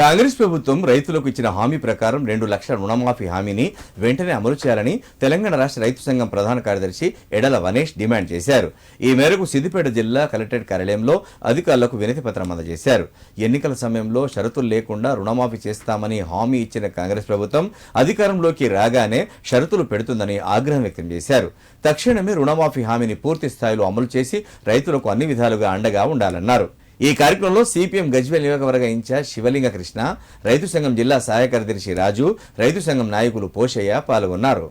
కాంగ్రెస్ ప్రభుత్వం రైతులకు ఇచ్చిన హామీ ప్రకారం రెండు లక్షల రుణమాఫీ హామీని వెంటనే అమలు చేయాలని తెలంగాణ రాష్ట్ర రైతు సంఘం ప్రధాన కార్యదర్శి ఎడల వనేష్ డిమాండ్ చేశారు. ఈ మేరకు సిద్దిపేట జిల్లా కలెక్టరేట్ కార్యాలయంలో అధికారులకు వినతి పత్రం అందజేశారు. ఎన్నికల సమయంలో షరతులు లేకుండా రుణమాఫీ చేస్తామని హామీ ఇచ్చిన కాంగ్రెస్ ప్రభుత్వం అధికారంలోకి రాగానే షరతులు పెడుతుందని ఆగ్రహం వ్యక్తం చేశారు. తక్షణమే రుణమాఫీ హామీని పూర్తి స్థాయిలో అమలు చేసి రైతులకు అన్ని విధాలుగా అండగా ఉండాలన్నారు. ఈ కార్యక్రమంలో సిపిఎం గజ్వేల్ నియోజకవర్గ ఇన్ఛార్జ్ శివలింగ కృష్ణ రైతు సంఘం జిల్లా సహాయ కార్యదర్శి రాజు రైతు సంఘం నాయకులు పోషయ్య పాల్గొన్నారు.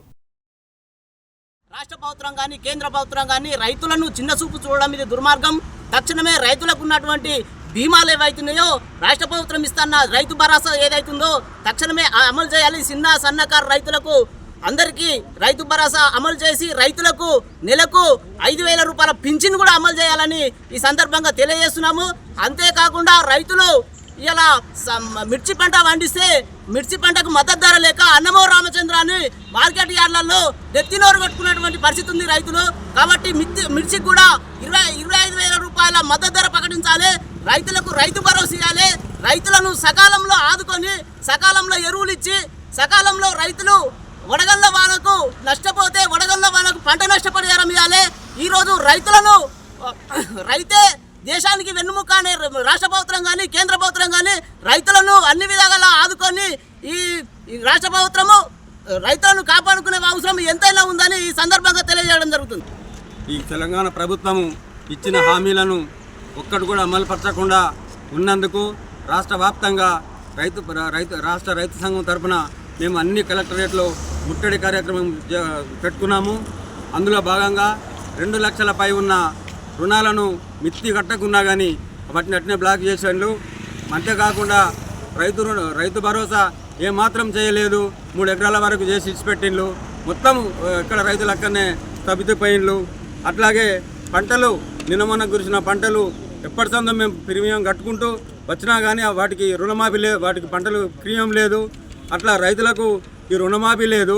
రాష్ట్ర ప్రభుత్వం కానీ కేంద్ర ప్రభుత్వం కానీ రైతులను చిన్న చూపు చూడడం ఇది దుర్మార్గం. తక్షణమే రైతులకు ఉన్నటువంటి బీమాలు ఏవైతున్నాయో రాష్ట్ర ప్రభుత్వం ఇస్తున్న రైతు భరోసా ఏదైతుందో తక్షణమే ఆ అమలు చేయాలి. చిన్న సన్నకారు రైతులకు అందరికీ రైతు భరోసా అమలు చేసి రైతులకు నెలకు ఐదు వేల రూపాయల పింఛన్ కూడా అమలు చేయాలని ఈ సందర్భంగా తెలియజేస్తున్నాము. అంతేకాకుండా రైతులు ఇలా మిర్చి పంట పండిస్తే మిర్చి పంటకు మద్దతు ధర లేక అన్నమో రామచంద్రాన్ని మార్కెట్ యార్డ్లలో నెత్తినోరు కొట్టుకున్నటువంటి పరిస్థితి ఉంది రైతులు. కాబట్టి మిర్చి మిర్చికి కూడా ఇరవై ఇరవై ఐదు వేల రూపాయల మద్దతు ధర ప్రకటించాలి. రైతులకు రైతు భరోసా ఇవ్వాలి. రైతులను సకాలంలో ఆదుకొని సకాలంలో ఎరువులు ఇచ్చి సకాలంలో రైతులు వడగళ్ళ వానకు నష్టపోతే వడగళ్ళ వానకు పంట నష్టపరిహారం ఇవ్వాలి. ఈరోజు రైతులను రైతే దేశానికి వెన్నుముక అనే రాష్ట్ర ప్రభుత్వం కానీ కేంద్ర ప్రభుత్వం కానీ రైతులను అన్ని విధాలుగా ఆదుకొని ఈ రాష్ట్ర ప్రభుత్వము రైతులను కాపాడుకునే అవసరం ఎంతైనా ఉందని ఈ సందర్భంగా తెలియజేయడం జరుగుతుంది. ఈ తెలంగాణ ప్రభుత్వము ఇచ్చిన హామీలను ఒక్కటి కూడా అమలుపరచకుండా ఉన్నందుకు రాష్ట్ర వ్యాప్తంగా రైతు రైతు రాష్ట్ర రైతు సంఘం తరపున మేము అన్ని కలెక్టరేట్లో ముట్టడి కార్యక్రమం జ- పెట్టుకున్నాము. అందులో భాగంగా రెండు లక్షల పై ఉన్న రుణాలను మిత్తి కట్టకున్నా కానీ వాటిని అట్నే బ్లాక్ చేసేళ్ళు అంతేకాకుండా రైతు రుణ- రైతు భరోసా ఏమాత్రం చేయలేదు. మూడు ఎకరాల వరకు చేసి ఇచ్చిపెట్టిండ్లు. మొత్తం ఇక్కడ రైతులు అక్కడనే తప్పిపోయిండ్లు అట్లాగే పంటలు నిన్న మొన్న కురిసిన పంటలు ఎప్పటి సందో మేము ప్రీమియం కట్టుకుంటూ వచ్చినా కానీ వాటికి రుణమాఫీ లేదు వాటికి పంటలు ప్రీమియం లేదు. అట్లా రైతులకు ఈ రుణమాఫీ లేదు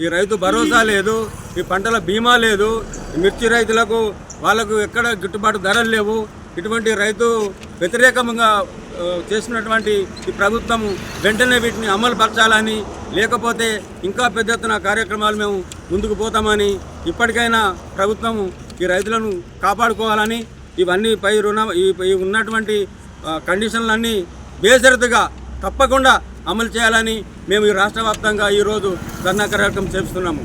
ఈ రైతు భరోసా లేదు ఈ పంటల బీమా లేదు మిర్చి రైతులకు వాళ్ళకు ఎక్కడ గిట్టుబాటు ధరలు లేవు. ఇటువంటి రైతు వ్యతిరేకంగా చేసినటువంటి ఈ ప్రభుత్వం వెంటనే వీటిని అమలు పరచాలని లేకపోతే ఇంకా పెద్ద ఎత్తున కార్యక్రమాలు మేము ముందుకు పోతామని ఇప్పటికైనా ప్రభుత్వం ఈ రైతులను కాపాడుకోవాలని ఇవన్నీ పై రుణ ఈ ఉన్నటువంటి కండిషన్లన్నీ బేషరతుగా తప్పకుండా అమలు చేయాలని మేము ఈ రాష్ట్ర వ్యాప్తంగా ఈరోజు ధర్నా కార్యక్రమం చేస్తున్నాము